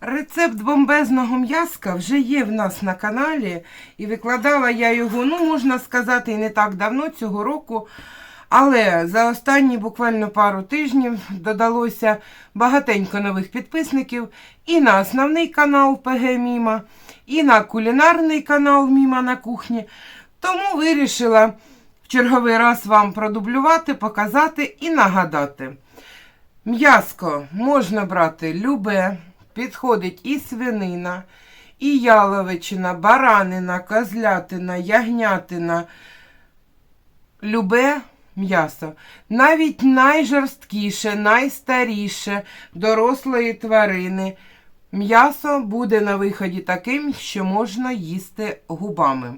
Рецепт бомбезного м'язка вже є в нас на каналі, і викладала я його, ну, можна сказати, і не так давно цього року. Але за останні буквально пару тижнів додалося багатенько нових підписників і на основний канал ПГ Міма, і на кулінарний канал Міма на кухні. Тому вирішила в черговий раз вам продублювати, показати і нагадати. М'яско можна брати любе, підходить і свинина, і яловичина, баранина, козлятина, ягнятина. Любе м'ясо. Навіть найжорсткіше, найстаріше дорослої тварини. М'ясо буде на виході таким, що можна їсти губами.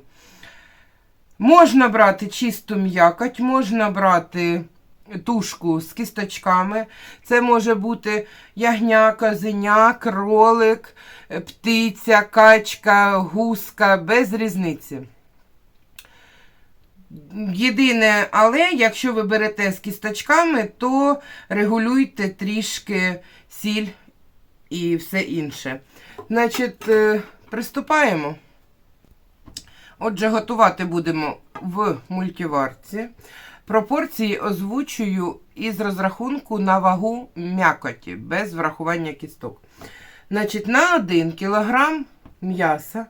Можна брати чисту м'якоть, можна брати тушку з кісточками. Це може бути ягня, козеня, кролик, е, птиця, качка, гуска, без різниці. Єдине, але якщо ви берете з кісточками, то регулюйте трішки сіль і все інше. Значить, е, приступаємо. Отже, готувати будемо в мультиварці. Пропорції озвучую із розрахунку на вагу м'якоті, без врахування кісток. Значить, на 1 кг м'яса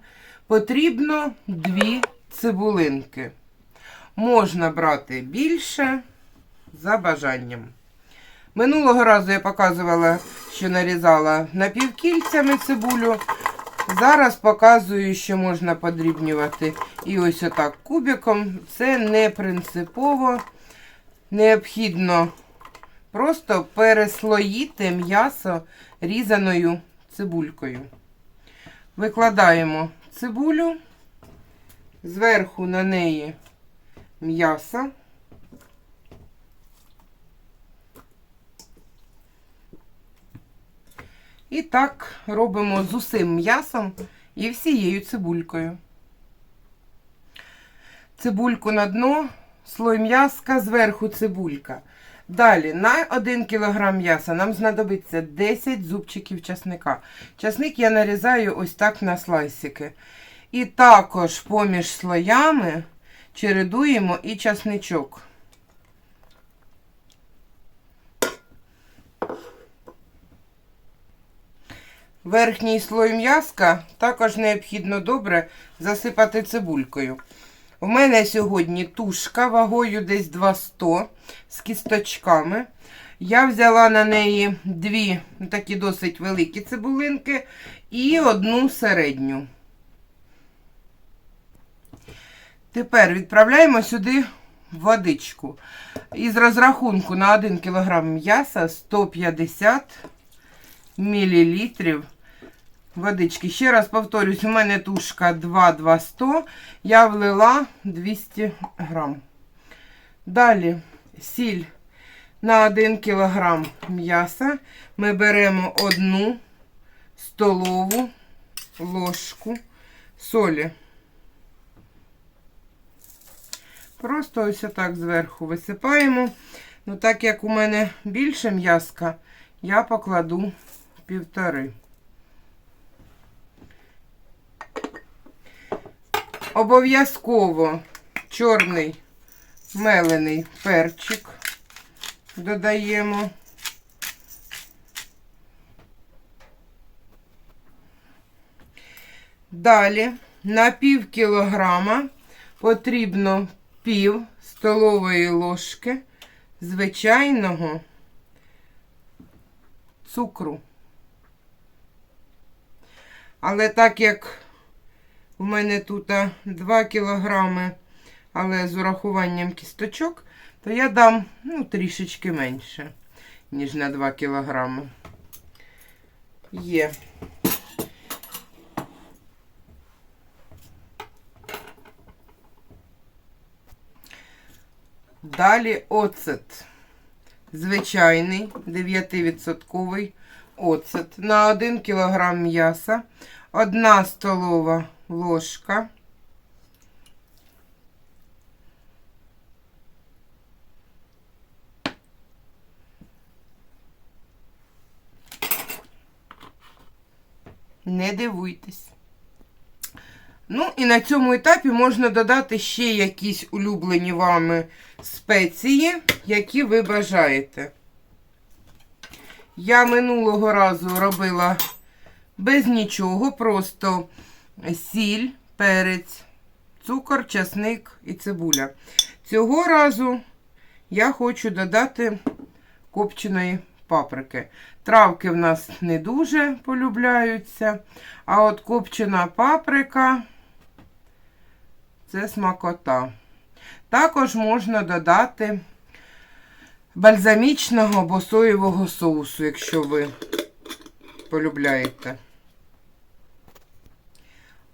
потрібно 2 цибулинки. Можна брати більше за бажанням. Минулого разу я показувала, що нарізала напівкільцями цибулю. Зараз показую, що можна подрібнювати і ось отак кубиком. Це не принципово. Необхідно просто переслоїти м'ясо різаною цибулькою. Викладаємо цибулю, зверху на неї м'ясо. І так робимо з усім м'ясом і всією цибулькою. Цибульку на дно, слой м'яска, зверху цибулька. Далі на 1 кг м'яса нам знадобиться 10 зубчиків часника. Часник я нарізаю ось так на слайсики. І також поміж слоями чередуємо і часничок. Верхній слой м'яска також необхідно добре засипати цибулькою. У мене сьогодні тушка вагою десь 200 з кісточками. Я взяла на неї дві такі досить великі цибулинки і одну середню. Тепер відправляємо сюди водичку. Із розрахунку на 1 кг м'яса 150 мл водички. Ще раз повторюсь, у мене тушка 2-200, я влила 200 грам. Далі сіль на 1 кг м'яса ми беремо одну столову ложку солі. Просто ось так зверху висипаємо. Ну, так як у мене більше м'яска, я покладу півтори. Обов'язково чорний мелений перчик додаємо. Далі на пів кілограма потрібно пів столової ложки звичайного цукру. Але так як у мене тут 2 кілограми, але з урахуванням кісточок, то я дам ну, трішечки менше, ніж на 2 кілограми. Є. Далі оцет. Звичайний 9% оцет. На 1 кг м'яса. 1 столова ложка. не дивуйтесь. Ну, і на цьому етапі можна додати ще якісь улюблені вами спеції, які ви бажаєте. Я минулого разу робила без нічого, просто сіль, перець, цукор, часник і цибуля. Цього разу я хочу додати копченої паприки. Травки в нас не дуже полюбляються, а от копчена паприка це смакота. Також можна додати бальзамічного або соєвого соусу, якщо ви полюбляєте.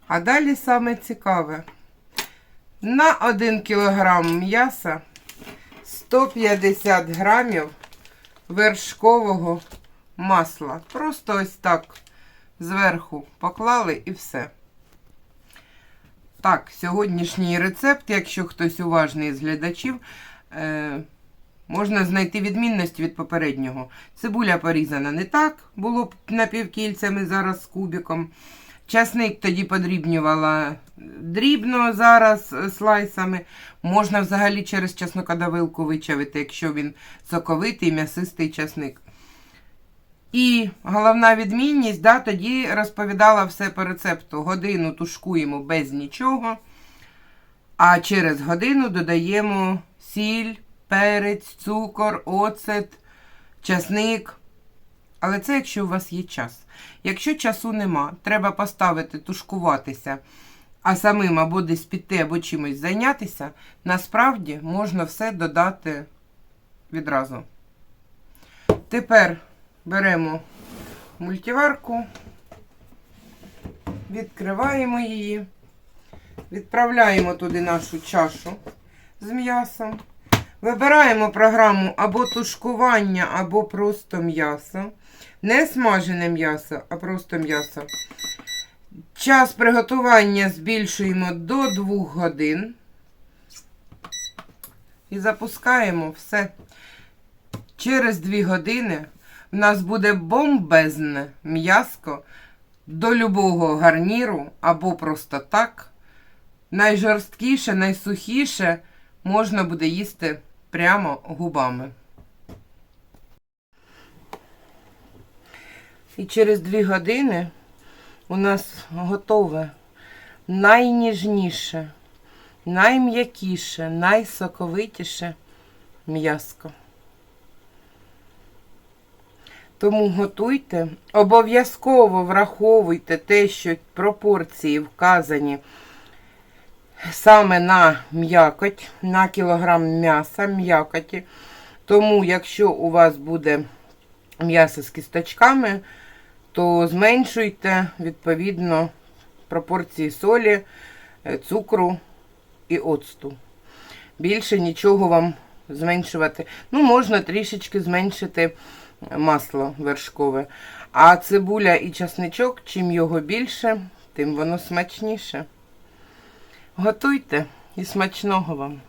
А далі саме цікаве. На 1 кг м'яса 150 грамів вершкового масла. Просто ось так зверху поклали і все. Так, сьогоднішній рецепт, якщо хтось уважний з глядачів, е, можна знайти відмінність від попереднього. Цибуля порізана не так, було б напівкільцями, зараз з кубиком. Часник тоді подрібнювала дрібно, зараз е, слайсами. Можна взагалі через чеснокодавилку вичавити, якщо він соковитий, м'ясистий часник. І головна відмінність, да, тоді розповідала все по рецепту. Годину тушкуємо без нічого, а через годину додаємо сіль, перець, цукор, оцет, часник. Але це якщо у вас є час. Якщо часу нема, треба поставити тушкуватися, а самим або десь піти, або чимось зайнятися, насправді можна все додати відразу. Тепер беремо мультиварку, відкриваємо її, відправляємо туди нашу чашу з м'ясом. Вибираємо програму або тушкування, або просто м'ясо. Не смажене м'ясо, а просто м'ясо. Час приготування збільшуємо до 2 годин. І запускаємо все. Через 2 години в нас буде бомбезне м'яско до любого гарніру або просто так. Найжорсткіше, найсухіше можна буде їсти прямо губами. І через 2 години у нас готове найніжніше, найм'якіше, найсоковитіше м'яско. Тому готуйте, обов'язково враховуйте те, що пропорції вказані саме на м'якоть, на кілограм м'яса м'якоті. Тому, якщо у вас буде м'ясо з кісточками, то зменшуйте відповідно пропорції солі, е, цукру і оцту. Більше нічого вам зменшувати. Ну, можна трішечки зменшити масло вершкове. А цибуля і часничок, чим його більше, тим воно смачніше. Готуйте і смачного вам!